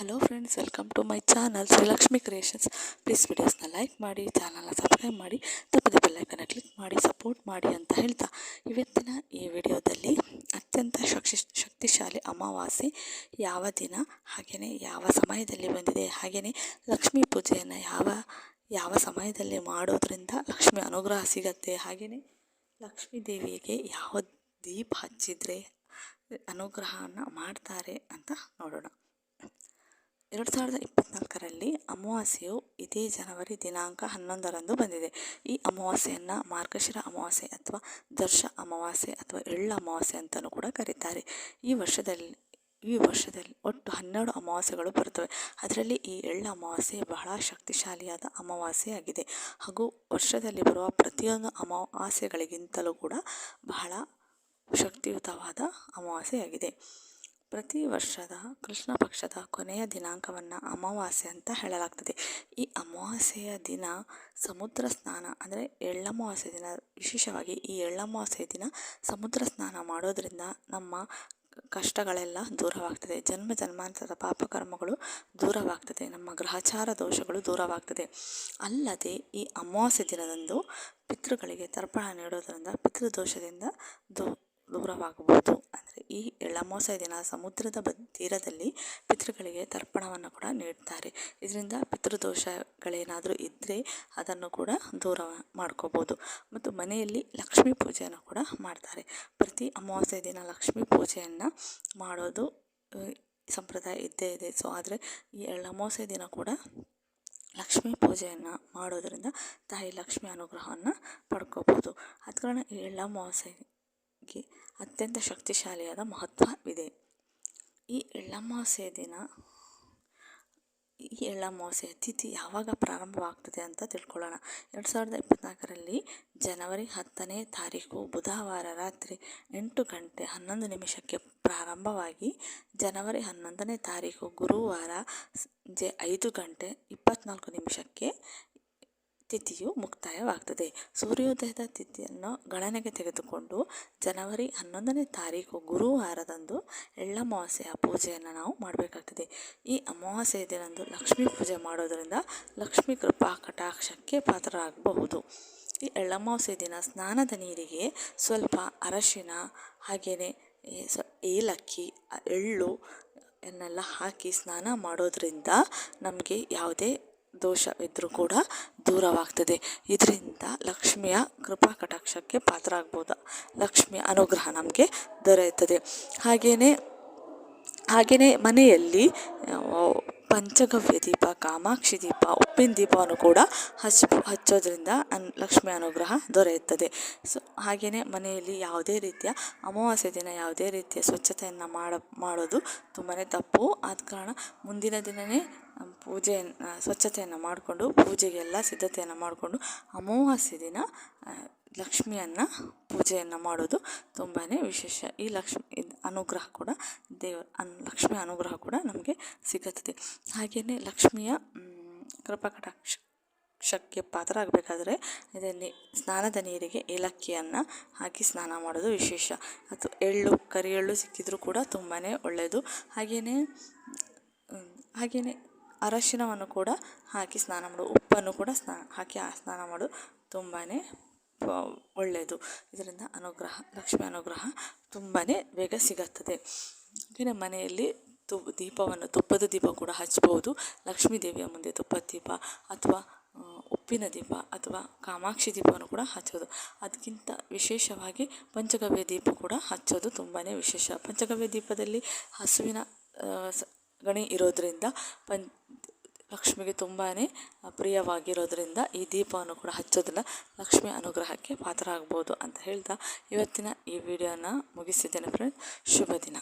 Hello friends welcome to my channel Srilakshmi creations please ವಿಡಿಯೋಸ್ನ like ಮಾಡಿ ಚಾನಲ್ನ subscribe ಮಾಡಿ, ತಪ್ಪದೆ ಬೆಲ್ಲೈಕನ್ನ ಕ್ಲಿಕ್ ಮಾಡಿ ಸಪೋರ್ಟ್ ಮಾಡಿ ಅಂತ ಹೇಳ್ತಾ. ಇವತ್ತಿನ ಈ ವಿಡಿಯೋದಲ್ಲಿ ಅತ್ಯಂತ ಶಕ್ತಿ ಶಕ್ತಿಶಾಲಿ ಅಮಾವಾಸ್ಯೆ ಯಾವ ದಿನ ಹಾಗೆಯೇ ಯಾವ ಸಮಯದಲ್ಲಿ ಬಂದಿದೆ ಹಾಗೆಯೇ ಲಕ್ಷ್ಮೀ ಪೂಜೆಯನ್ನು ಯಾವ ಯಾವ ಸಮಯದಲ್ಲಿ ಮಾಡೋದ್ರಿಂದ ಲಕ್ಷ್ಮಿ ಅನುಗ್ರಹ ಸಿಗತ್ತೆ ಹಾಗೆಯೇ ಲಕ್ಷ್ಮೀ ದೇವಿಗೆ ಯಾವ ದೀಪ ಹಚ್ಚಿದರೆ ಅನುಗ್ರಹವನ್ನು ಮಾಡ್ತಾರೆ ಅಂತ ನೋಡೋಣ. ಎರಡು ಸಾವಿರದ ಇಪ್ಪತ್ತ್ನಾಲ್ಕರಲ್ಲಿ ಅಮಾವಾಸ್ಯೆಯು ಇದೇ ಜನವರಿ ದಿನಾಂಕ ಹನ್ನೊಂದರಂದು ಬಂದಿದೆ. ಈ ಅಮಾವಾಸ್ಯೆಯನ್ನು ಮಾರ್ಗಶಿರ ಅಮಾವಾಸ್ಯೆ ಅಥವಾ ದರ್ಶ ಅಮಾವಾಸ್ಯೆ ಅಥವಾ ಎಳ್ಳು ಅಮಾವಾಸ್ಯೆ ಅಂತಲೂ ಕೂಡ ಕರೀತಾರೆ. ಈ ವರ್ಷದಲ್ಲಿ ಈ ವರ್ಷದಲ್ಲಿ ಒಟ್ಟು ಹನ್ನೆರಡು ಅಮಾವಾಸ್ಯೆಗಳು ಬರುತ್ತವೆ. ಅದರಲ್ಲಿ ಈ ಎಳ್ಳು ಅಮಾವಾಸ್ಯೆ ಬಹಳ ಶಕ್ತಿಶಾಲಿಯಾದ ಅಮಾವಾಸ್ಯೆ ಆಗಿದೆ. ಹಾಗೂ ವರ್ಷದಲ್ಲಿ ಬರುವ ಪ್ರತಿಯೊಂದು ಅಮಾವಾಸ್ಯೆಗಳಿಗಿಂತಲೂ ಕೂಡ ಬಹಳ ಶಕ್ತಿಯುತವಾದ ಅಮಾವಾಸ್ಯೆಯಾಗಿದೆ. ಪ್ರತಿ ವರ್ಷದ ಕೃಷ್ಣ ಪಕ್ಷದ ಕೊನೆಯ ದಿನಾಂಕವನ್ನು ಅಮಾವಾಸ್ಯೆ ಅಂತ ಹೇಳಲಾಗ್ತದೆ. ಈ ಅಮಾವಾಸ್ಯೆಯ ದಿನ ಸಮುದ್ರ ಸ್ನಾನ, ಅಂದರೆ ಎಳ್ಳಮಾವಾಸ್ಯೆ ದಿನ. ವಿಶೇಷವಾಗಿ ಈ ಎಳ್ಳಮಾವಾಸ್ಯೆ ದಿನ ಸಮುದ್ರ ಸ್ನಾನ ಮಾಡೋದರಿಂದ ನಮ್ಮ ಕಷ್ಟಗಳೆಲ್ಲ ದೂರವಾಗ್ತದೆ. ಜನ್ಮ ಜನ್ಮಾಂತರದ ಪಾಪಕರ್ಮಗಳು ದೂರವಾಗ್ತದೆ. ನಮ್ಮ ಗ್ರಹಚಾರ ದೋಷಗಳು ದೂರವಾಗ್ತದೆ. ಅಲ್ಲದೆ ಈ ಅಮಾವಾಸ್ಯೆ ದಿನದಂದು ಪಿತೃಗಳಿಗೆ ತರ್ಪಣ ನೀಡೋದರಿಂದ, ಪಿತೃದೋಷದಿಂದ ದೂ, ದೂರವಾಗಬಹುದು. ಅಂದರೆ ಈ ಎಳ್ಳಮಾವಾಸ್ಯೆ ದಿನ ಸಮುದ್ರದ ಬ, ತೀರದಲ್ಲಿ ಪಿತೃಗಳಿಗೆ ತರ್ಪಣವನ್ನು ಕೂಡ ನೀಡ್ತಾರೆ. ಇದರಿಂದ ಪಿತೃದೋಷಗಳೇನಾದರೂ ಇದ್ದರೆ ಅದನ್ನು ಕೂಡ ದೂರ ಮಾಡ್ಕೋಬೋದು. ಮತ್ತು ಮನೆಯಲ್ಲಿ ಲಕ್ಷ್ಮೀ ಪೂಜೆಯನ್ನು ಕೂಡ ಮಾಡ್ತಾರೆ. ಪ್ರತಿ ಅಮಾವಾಸ್ಯೆ ದಿನ ಲಕ್ಷ್ಮೀ ಪೂಜೆಯನ್ನು ಮಾಡೋದು ಸಂಪ್ರದಾಯ ಇದ್ದೇ ಇದೆ. ಸೊ ಆದರೆ ಈ ಎಳ್ಳಮಾವಾಸ್ಯೆ ದಿನ ಕೂಡ ಲಕ್ಷ್ಮೀ ಪೂಜೆಯನ್ನು ಮಾಡೋದರಿಂದ ತಾಯಿ ಲಕ್ಷ್ಮಿ ಅನುಗ್ರಹವನ್ನು ಪಡ್ಕೋಬೋದು. ಆದ ಕಾರಣ ಈ ಎಳ್ಳಮಾವಾಸ್ಯೆಗೆ ಅತ್ಯಂತ ಶಕ್ತಿಶಾಲಿಯಾದ ಮಹತ್ವವಿದೆ. ಈ ಎಳ್ಳಮಾವಾಸ್ಯೆ ದಿನ, ಈ ಎಳ್ಳಮಾವಾಸ್ಯೆ ತಿಥಿ ಯಾವಾಗ ಪ್ರಾರಂಭವಾಗ್ತದೆ ಅಂತ ತಿಳ್ಕೊಳ್ಳೋಣ. ಎರಡು ಸಾವಿರದ ಇಪ್ಪತ್ತ್ನಾಲ್ಕರಲ್ಲಿ ಜನವರಿ ಹತ್ತನೇ ತಾರೀಕು ಬುಧವಾರ ರಾತ್ರಿ ಎಂಟು ಗಂಟೆ ಹನ್ನೊಂದು ನಿಮಿಷಕ್ಕೆ ಪ್ರಾರಂಭವಾಗಿ ಜನವರಿ ಹನ್ನೊಂದನೇ ತಾರೀಕು ಗುರುವಾರ ಸಂಜೆ ಐದು ಗಂಟೆ ಇಪ್ಪತ್ತ್ನಾಲ್ಕು ನಿಮಿಷಕ್ಕೆ ತಿಥಿಯು ಮುಕ್ತಾಯವಾಗ್ತದೆ. ಸೂರ್ಯೋದಯದ ತಿಥಿಯನ್ನು ಗಣನೆಗೆ ತೆಗೆದುಕೊಂಡು ಜನವರಿ ಹನ್ನೊಂದನೇ ತಾರೀಕು ಗುರುವಾರದಂದು ಎಳ್ಳಮಾವಾಸ್ಯೆಯ ಪೂಜೆಯನ್ನು ನಾವು ಮಾಡಬೇಕಾಗ್ತದೆ. ಈ ಅಮಾವಾಸ್ಯೆಯ ದಿನದಂದು ಲಕ್ಷ್ಮೀ ಪೂಜೆ ಮಾಡೋದರಿಂದ ಲಕ್ಷ್ಮೀ ಕೃಪಾ ಕಟಾಕ್ಷಕ್ಕೆ ಪಾತ್ರರಾಗಬಹುದು. ಈ ಎಳ್ಳಮಾವಾಸ್ಯೆ ದಿನ ಸ್ನಾನದ ನೀರಿಗೆ ಸ್ವಲ್ಪ ಅರಶಿನ, ಹಾಗೆಯೇ ಏಲಕ್ಕಿ, ಎಳ್ಳು ಎನ್ನೆಲ್ಲ ಹಾಕಿ ಸ್ನಾನ ಮಾಡೋದರಿಂದ ನಮಗೆ ಯಾವುದೇ ದೋಷವಿದ್ದರೂ ಕೂಡ ದೂರವಾಗ್ತದೆ. ಇದರಿಂದ ಲಕ್ಷ್ಮಿಯ ಕೃಪಾ ಕಟಾಕ್ಷಕ್ಕೆ ಪಾತ್ರ ಆಗ್ಬೋದು ಲಕ್ಷ್ಮಿಯ ಅನುಗ್ರಹ ನಮಗೆ ದೊರೆಯುತ್ತದೆ. ಹಾಗೆಯೇ ಹಾಗೆಯೇ ಮನೆಯಲ್ಲಿ ಪಂಚಗವ್ಯ ದೀಪ, ಕಾಮಾಕ್ಷಿ ದೀಪ, ಉಪ್ಪಿನ ದೀಪವನ್ನು ಕೂಡ ಹಚ್ ಹಚ್ಚೋದ್ರಿಂದ ಅನ್, ಲಕ್ಷ್ಮಿ ಅನುಗ್ರಹ ದೊರೆಯುತ್ತದೆ. ಸೊ ಹಾಗೆಯೇ ಮನೆಯಲ್ಲಿ ಯಾವುದೇ ರೀತಿಯ ಅಮಾವಾಸ್ಯೆ ದಿನ ಯಾವುದೇ ರೀತಿಯ ಸ್ವಚ್ಛತೆಯನ್ನು ಮಾಡ, ಮಾಡೋದು ತುಂಬಾ ತಪ್ಪು. ಆದ ಕಾರಣ ಮುಂದಿನ ದಿನವೇ ಪೂಜೆಯನ್ನು ಸ್ವಚ್ಛತೆಯನ್ನು ಮಾಡಿಕೊಂಡು ಪೂಜೆಗೆಲ್ಲ ಸಿದ್ಧತೆಯನ್ನು ಮಾಡಿಕೊಂಡು ಅಮಾವಾಸ್ಯೆ ದಿನ ಲಕ್ಷ್ಮಿಯನ್ನು ಪೂಜೆಯನ್ನು ಮಾಡೋದು ತುಂಬಾ ವಿಶೇಷ. ಈ ಲಕ್ಷ್ಮಿ ಅನುಗ್ರಹ ಕೂಡ ದೇವ ಅನ್ ಲಕ್ಷ್ಮಿ ಅನುಗ್ರಹ ಕೂಡ ನಮಗೆ ಸಿಗುತ್ತದೆ. ಹಾಗೆಯೇ ಲಕ್ಷ್ಮಿಯ ಕೃಪಾ ಕಟಾಕ್ಷಕ್ಕೆ ಪಾತ್ರ ಆಗಬೇಕಾದ್ರೆ ಇದರಲ್ಲಿ ಸ್ನಾನದ ನೀರಿಗೆ ಏಲಕ್ಕಿಯನ್ನು ಹಾಕಿ ಸ್ನಾನ ಮಾಡೋದು ವಿಶೇಷ. ಅದು ಎಳ್ಳು, ಕರಿ ಎಳ್ಳು ಸಿಕ್ಕಿದರೂ ಕೂಡ ತುಂಬಾ ಒಳ್ಳೆಯದು ಹಾಗೆಯೇ ಹಾಗೆಯೇ ಅರಶಿನವನ್ನು ಕೂಡ ಹಾಕಿ ಸ್ನಾನ ಮಾಡು, ಉಪ್ಪನ್ನು ಕೂಡ ಸ್ನಾ ಹಾಕಿ ಸ್ನಾನ ಮಾಡೋದು ತುಂಬಾ ಒಳ್ಳೆಯದು. ಇದರಿಂದ ಅನುಗ್ರಹ, ಲಕ್ಷ್ಮಿ ಅನುಗ್ರಹ ತುಂಬಾ ಬೇಗ ಸಿಗುತ್ತದೆ. ಹಾಗೆಯೇ ಮನೆಯಲ್ಲಿ ತು, ದೀಪವನ್ನು, ತುಪ್ಪದ ದೀಪ ಕೂಡ ಹಚ್ಬೋದು. ಲಕ್ಷ್ಮೀ ದೇವಿಯ ಮುಂದೆ ತುಪ್ಪದ ದೀಪ ಅಥವಾ ಉಪ್ಪಿನ ದೀಪ ಅಥವಾ ಕಾಮಾಕ್ಷಿ ದೀಪವನ್ನು ಕೂಡ ಹಚ್ಚೋದು. ಅದಕ್ಕಿಂತ ವಿಶೇಷವಾಗಿ ಪಂಚಗವ್ಯ ದೀಪ ಕೂಡ ಹಚ್ಚೋದು ತುಂಬಾ ವಿಶೇಷ. ಪಂಚಗವ್ಯ ದೀಪದಲ್ಲಿ ಹಸುವಿನ ಗಣಿ ಇರೋದರಿಂದ ಪಂ ಲಕ್ಷ್ಮಿಗೆ ತುಂಬಾ ಪ್ರಿಯವಾಗಿರೋದ್ರಿಂದ ಈ ದೀಪವನ್ನು ಕೂಡ ಹಚ್ಚೋದನ್ನ ಲಕ್ಷ್ಮಿ ಅನುಗ್ರಹಕ್ಕೆ ಪಾತ್ರ ಆಗ್ಬೋದು ಅಂತ ಹೇಳ್ತಾ ಇವತ್ತಿನ ಈ ವಿಡಿಯೋನ ಮುಗಿಸಿದ್ದೇನೆ ಫ್ರೆಂಡ್ ಶುಭ ದಿನ.